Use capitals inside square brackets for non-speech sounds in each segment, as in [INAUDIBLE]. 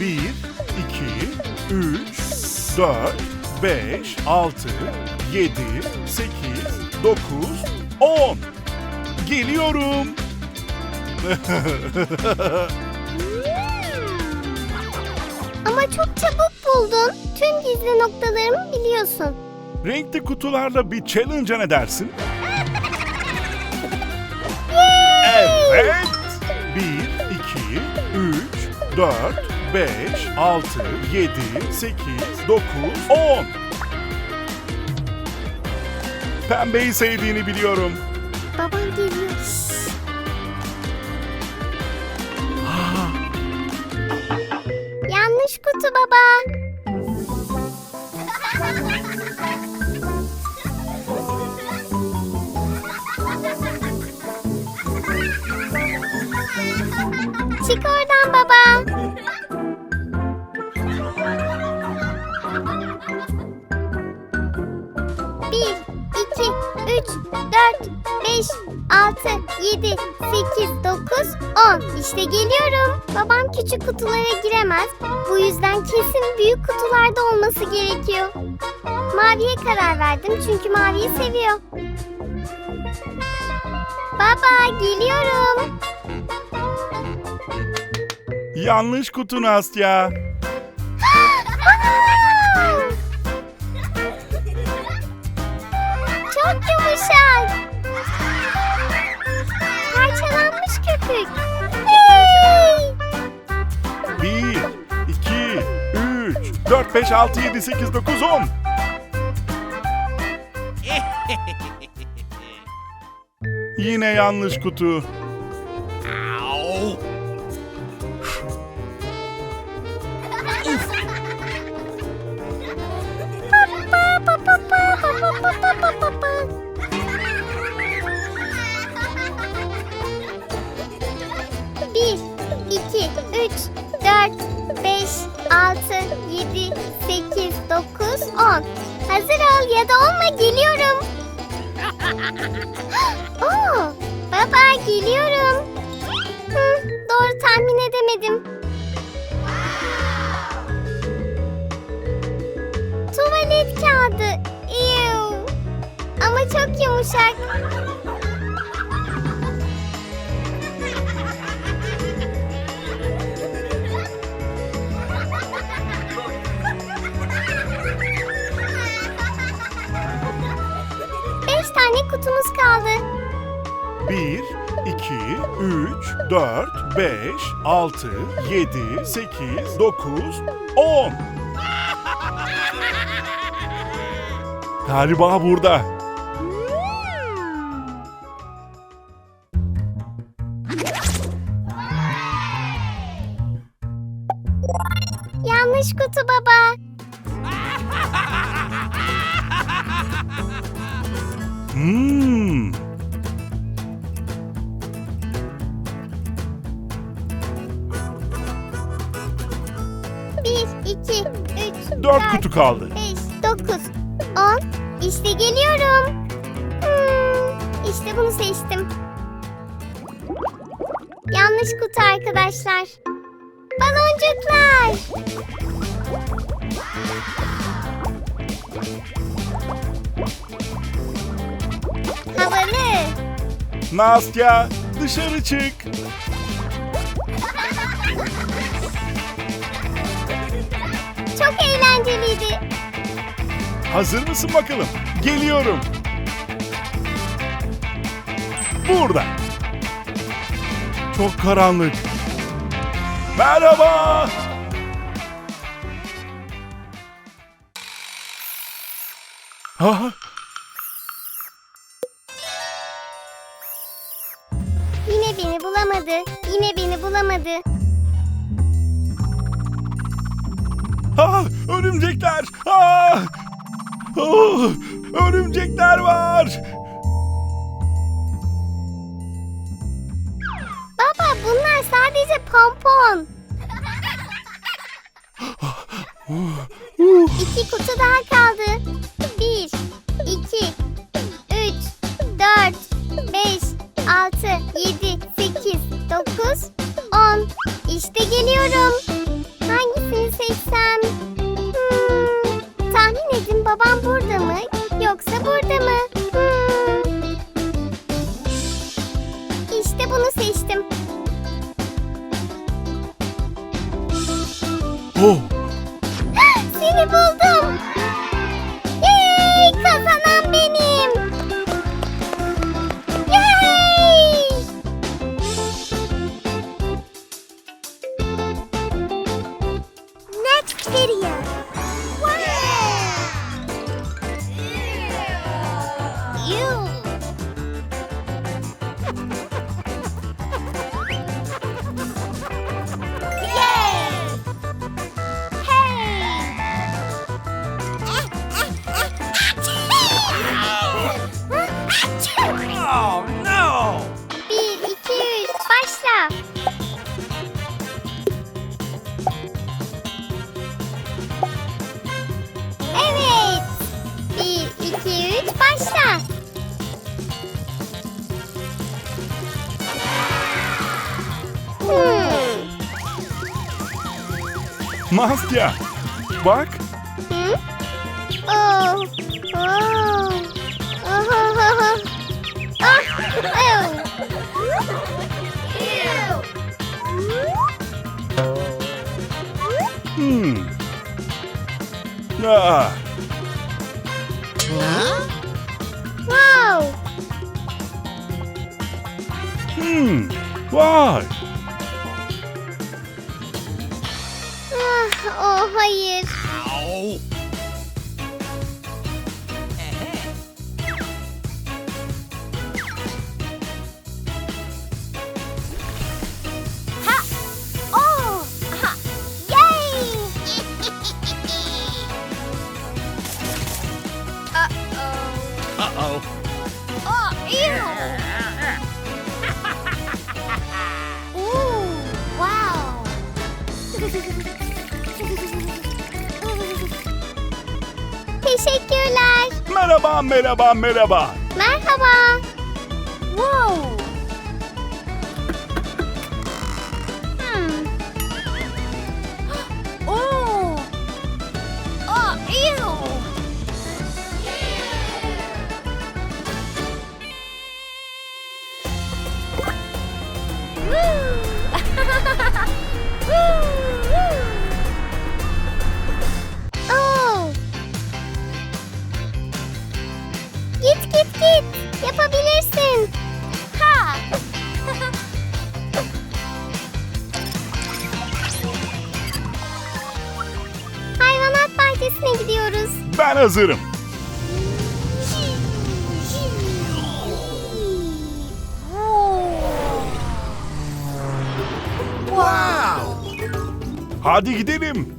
1, 2, 3, 4, 5, 6, 7, 8, 9, 10. Geliyorum. Ama çok çabuk buldun. Tüm gizli noktalarımı biliyorsun. Renkli kutularla bir challenge ne dersin? Evet. 1, 2, 3, 4, 5, 6, 7, 8, 9, 10. Pembeyi sevdiğini biliyorum. Baban geliyor. Yanlış kutu baba. Çık İşte geliyorum. Babam küçük kutulara giremez. Bu yüzden kesin büyük kutularda olması gerekiyor. Maviye karar verdim çünkü maviyi seviyor. Baba geliyorum. Yanlış kutu Nastya. 4, 5, 6, 7, 8, 9, 10. Yine yanlış kutu. 4, 5, 6, 7, 8, 9, 10. Galiba burada. Kaldı. beş, dokuz, on. İşte geliyorum. Hmm, işte bunu seçtim. Yanlış kutu arkadaşlar. Baloncuklar. Havalı. Nastya dışarı çık. Çok eğlenceliydi. Hazır mısın bakalım? Geliyorum. Burada. Çok karanlık. Merhaba. Ha, Yine beni bulamadı. Yine beni bulamadı. Ha, örümcekler. Ha, oh, örümcekler var. Baba bunlar sadece pompon. İki kutu daha kaldı. Bir, iki, üç, dört, beş, altı, yedi, sekiz, dokuz, on. İşte geliyorum. Hangisini seçsem? Hmm, tahmin edin babam burada mı yoksa burada mı? Hmm. İşte bunu seçtim. Oh. [GASPS] Seni buldum. Nastya. Bak, Hı? Oh. Oh. Oh, oh, oh, oh. Ah, ew. Ew. hmm. Ah, Wow. hmm. Vay. Ah, oh hayır. Ow! Ha! Oh! Ha! Yay! [LAUGHS] Uh-oh. Uh-oh. Oh, ew! [LAUGHS] Ooh, wow! [LAUGHS] Teşekkürler. Merhaba, merhaba, merhaba. Merhaba. Wow. Hazırım. Wow! Hadi gidelim.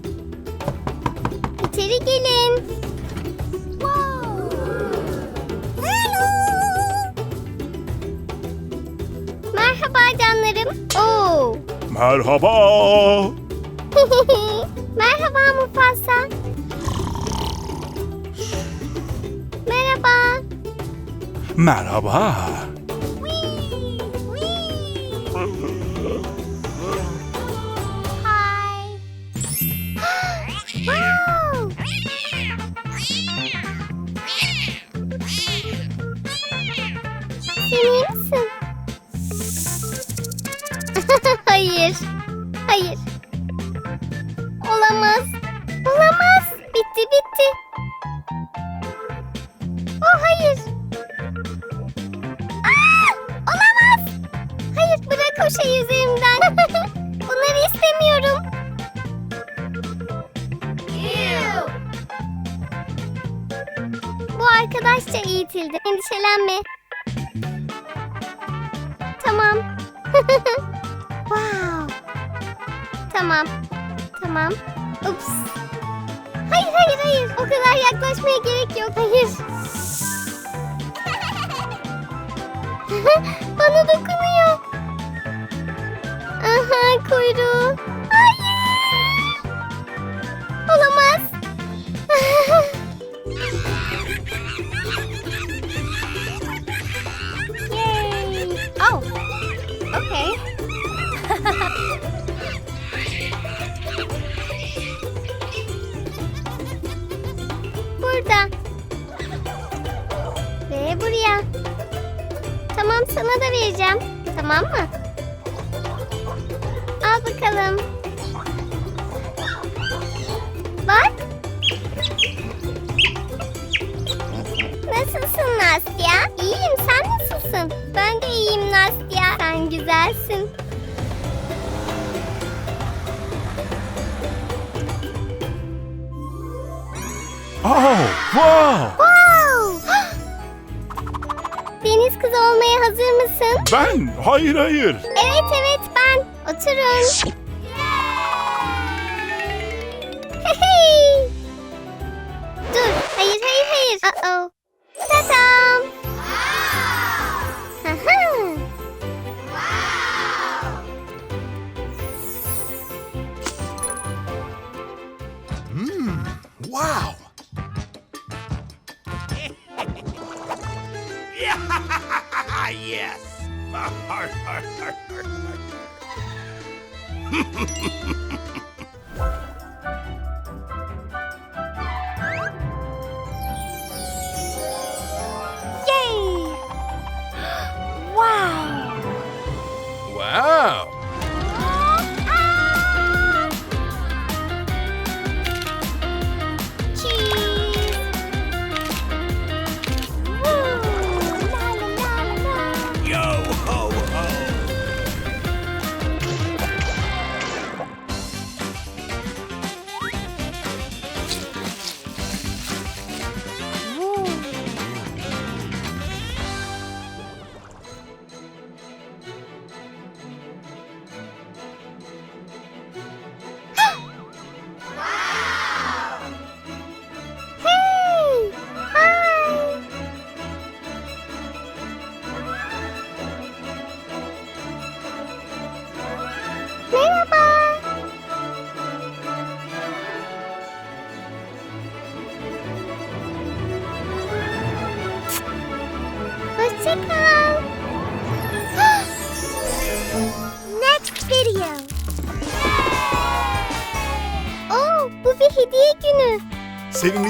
İçeri gelin. Merhaba canlarım. Oo. Merhaba. [LAUGHS] Merhaba Mufasa. Merhaba. [LAUGHS] Hayır. Hayır. Olamaz. O şeyi üzerimden. [LAUGHS] Bunları istemiyorum. Bu arkadaşça eğitildi. Endişelenme. Tamam. [LAUGHS] wow. Tamam. Tamam. Ups. Hayır hayır hayır. O kadar yaklaşmaya gerek yok. Hayır. [LAUGHS] Bana はい、コイ。is. Uh-oh. Ta-da! Wow! Hmm. Wow! Mmm, [LAUGHS] wow! yes! [LAUGHS]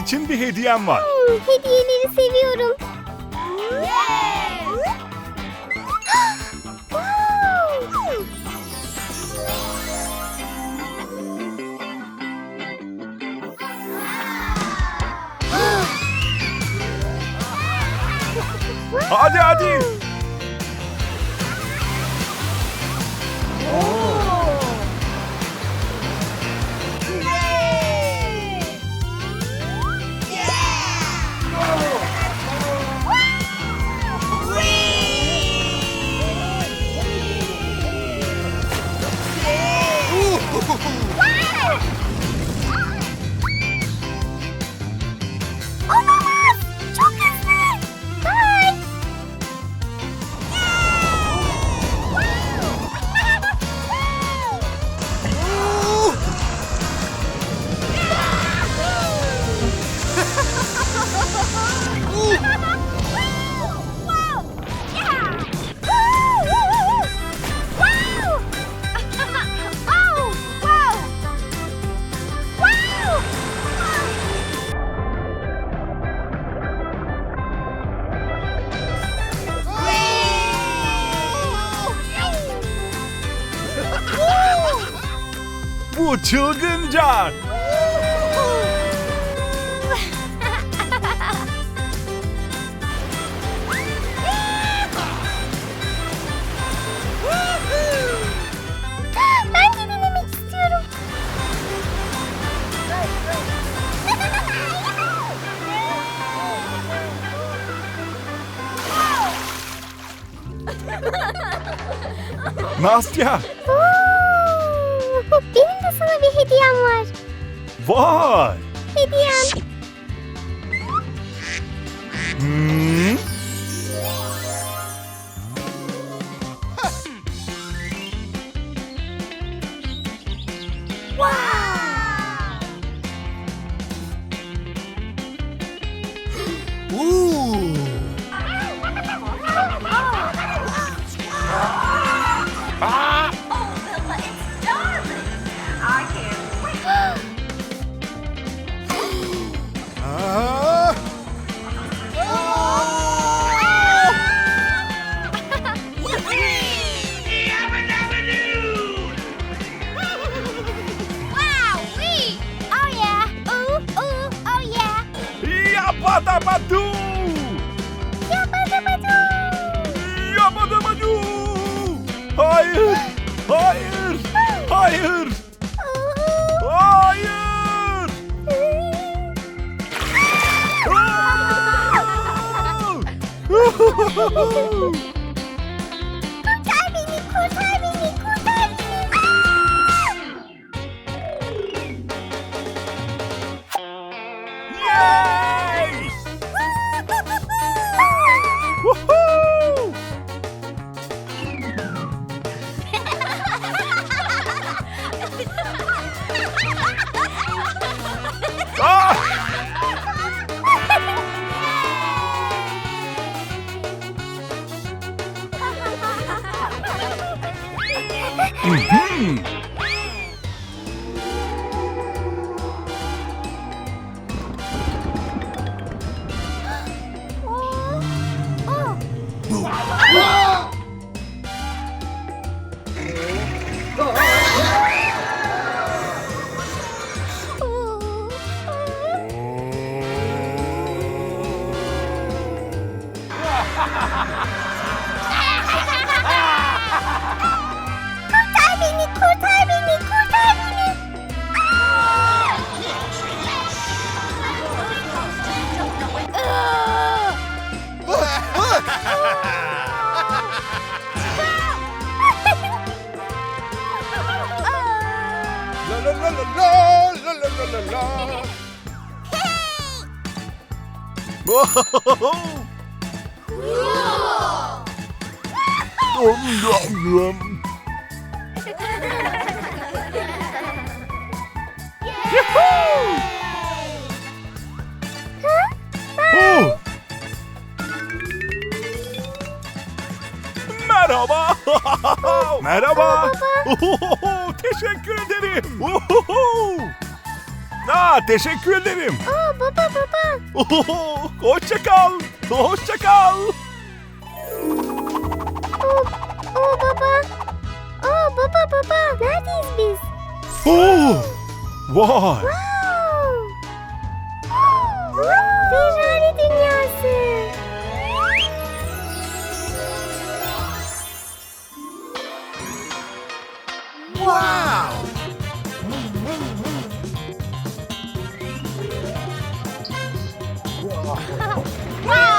için bir hediyem var. Oo, hediyeleri seviyorum. Asya. Oo, benim de sana bir hediyem var. Vay. Hediyem. Hmm, Woohoo! Oh! [LAUGHS] Merhaba. Merhaba. Teşekkür ederim. Ohoho. Aa, teşekkür ederim. Aa, baba baba. Ohoho, hoşça kal. Hoşça kal. Vay. Wow. Ferrari dünyası. Wow! Wow!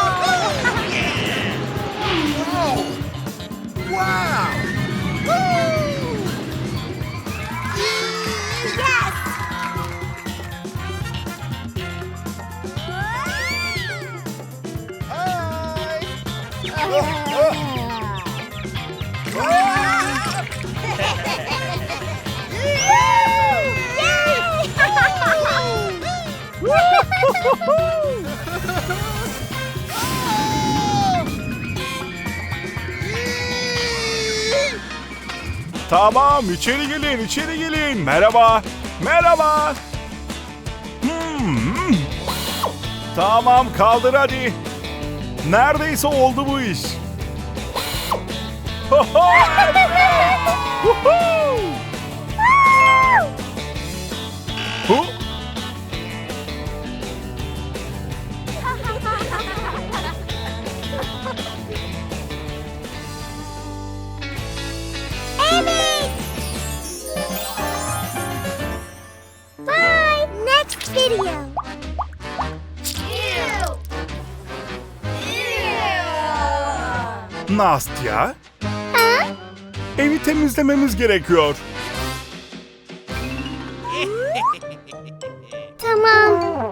Tamam, içeri gelin, içeri gelin. Merhaba. Merhaba. Hmm. Tamam, kaldır hadi. Neredeyse oldu bu iş. Evet. [LAUGHS] Nastya, Ha? evi temizlememiz gerekiyor. [LAUGHS] Tamam.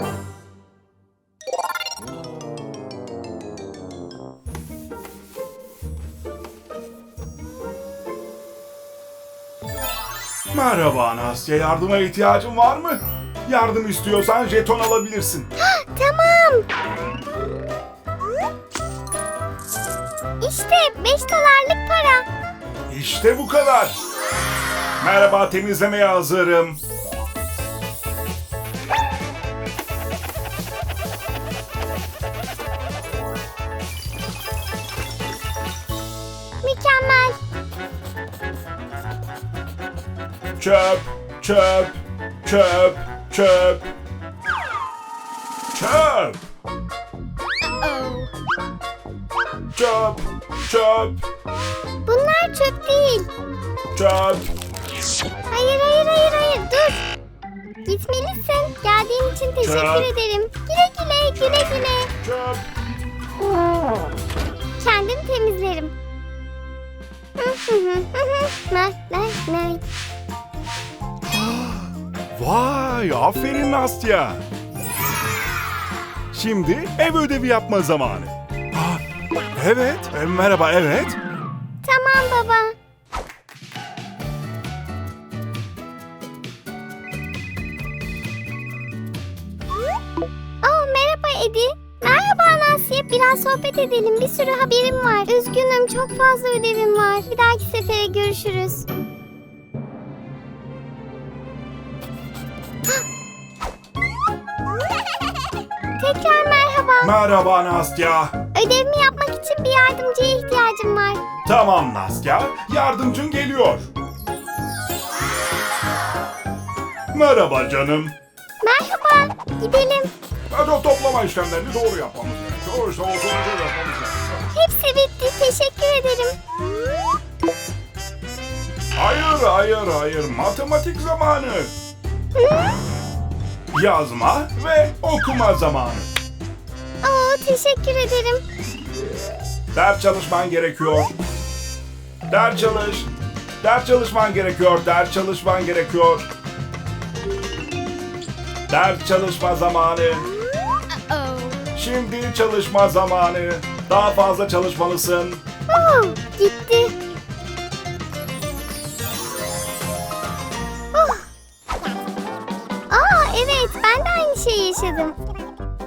Merhaba Nastya, yardıma ihtiyacın var mı? Yardım istiyorsan jeton alabilirsin. 5 dolarlık para. İşte bu kadar. Merhaba, temizlemeye hazırım. Mükemmel. Çöp, çöp, çöp, çöp. Çöp, çöp, çöp. Bunlar çöp değil. Çöp. Hayır hayır hayır hayır dur. Gitmelisin. Geldiğin için teşekkür Çak. ederim. Güle güle güle güle. Çöp. Kendim temizlerim. Nay nay nay. Vay aferin Nastya. Şimdi ev ödevi yapma zamanı. Evet. e, merhaba evet. Tamam baba. Oh merhaba Edi. Merhaba Nasya. Biraz sohbet edelim. Bir sürü haberim var. Üzgünüm çok fazla ödevim var. Bir dahaki sefere görüşürüz. Merhaba. Nastya. Ödevimi yapmak için bir yardımcıya ihtiyacım var. Tamam Nastya, yardımcın geliyor. Merhaba canım. Merhaba. Gidelim. Hadi o toplama işlemlerini doğru yapmamız gerekiyor. İşte o sonucu yapmamız gerekiyor. Hepsi bitti. Teşekkür ederim. Hayır, hayır, hayır. Matematik zamanı. Yazma ve okuma zamanı. Oo, teşekkür ederim. Ders çalışman gerekiyor. Ders çalış. Ders çalışman gerekiyor. Ders çalışman gerekiyor. Ders çalışma zamanı. Şimdi çalışma zamanı. Daha fazla çalışmalısın. Oo, gitti. Oh. Aa, evet ben de aynı şeyi yaşadım.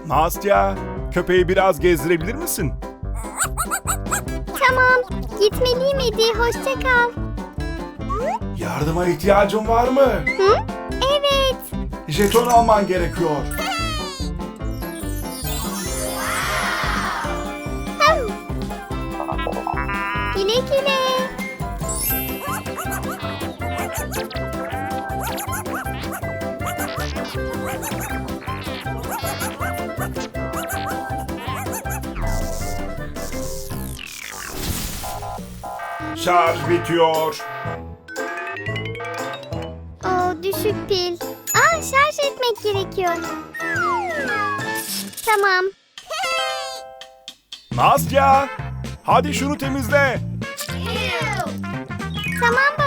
Nastya, köpeği biraz gezdirebilir misin? Tamam, gitmeliyim Edi. Hoşça kal. Yardıma ihtiyacın var mı? Hı? Evet. Jeton alman gerekiyor. Hem. Güle güle. Şarj bitiyor. Oo, düşük pil. Aa, şarj etmek gerekiyor. Tamam. Nastya, hadi şunu temizle. Tamam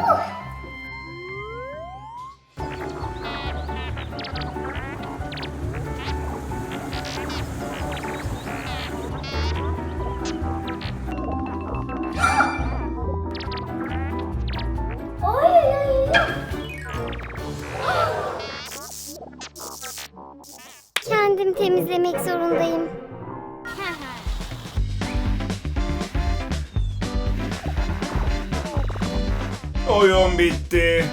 Kendim bitti.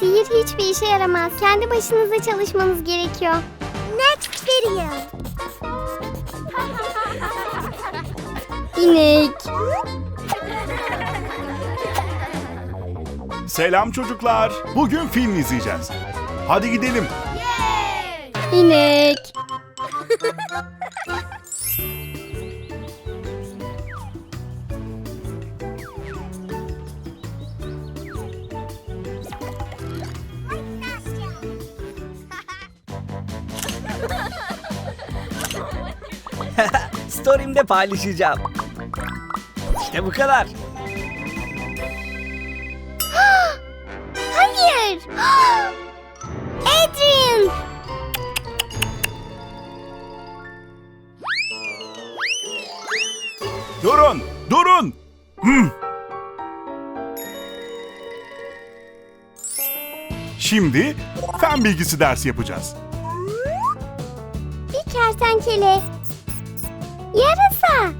Sihir hiçbir işe yaramaz. Kendi başınıza çalışmanız gerekiyor. Next video. İnek. Selam çocuklar. Bugün film izleyeceğiz. Hadi gidelim. İnek. [LAUGHS] Story'imde paylaşacağım. İşte bu kadar. fen bilgisi dersi yapacağız. Bir kertenkele. Yarasa.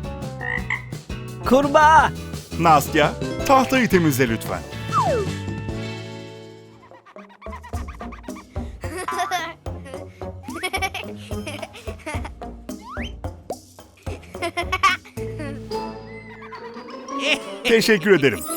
Kurbağa. Nastya, tahtayı temizle lütfen. [LAUGHS] Teşekkür ederim.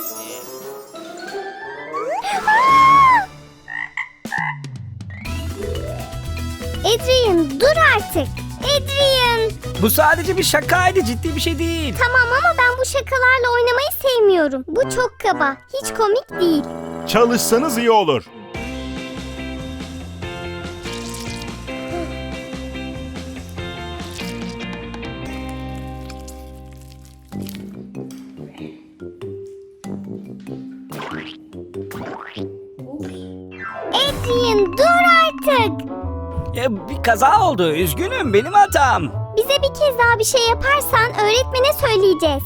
Bu sadece bir şakaydı ciddi bir şey değil. Tamam ama ben bu şakalarla oynamayı sevmiyorum. Bu çok kaba. Hiç komik değil. Çalışsanız iyi olur. Adrian dur artık. E, bir kaza oldu üzgünüm benim hatam. Bize bir kez daha bir şey yaparsan öğretmene söyleyeceğiz.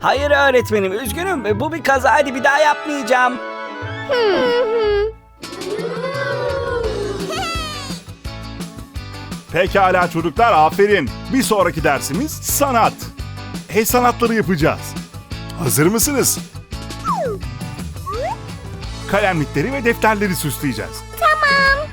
Hayır öğretmenim üzgünüm bu bir kazaydı bir daha yapmayacağım. Hı. Pekala çocuklar aferin. Bir sonraki dersimiz sanat. El sanatları yapacağız. Hazır mısınız? Kalemlikleri ve defterleri süsleyeceğiz. Tamam.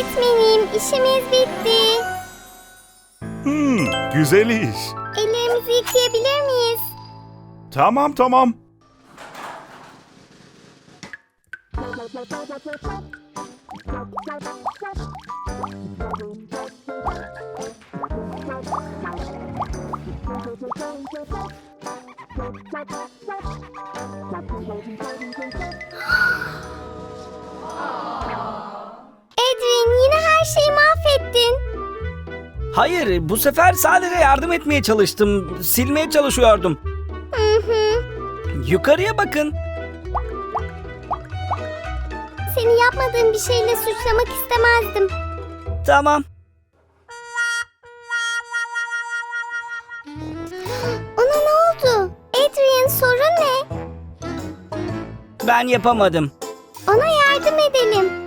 Öğretmenim işimiz bitti. Hmm, güzel iş. Ellerimizi yıkayabilir miyiz? Tamam tamam. Hayır bu sefer sadece yardım etmeye çalıştım. Silmeye çalışıyordum. Hı hı. Yukarıya bakın. Seni yapmadığın bir şeyle suçlamak istemezdim. Tamam. Ona ne oldu? Adrian sorun ne? Ben yapamadım. Ona yardım edelim.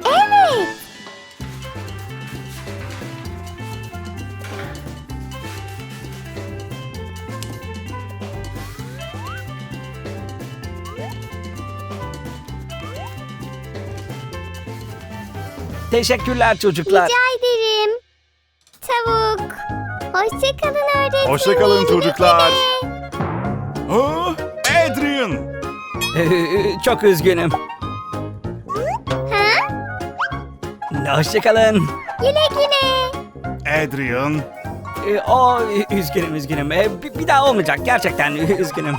Teşekkürler çocuklar. Rica ederim. Tavuk. Hoşçakalın öğretmenim. Hoşçakalın çocuklar. Oh, Adrian. [LAUGHS] Çok üzgünüm. Ha? Hoşçakalın. Güle güle. Adrian. Ee, O üzgünüm üzgünüm. Ee, Bir bir daha olmayacak gerçekten [LAUGHS] üzgünüm.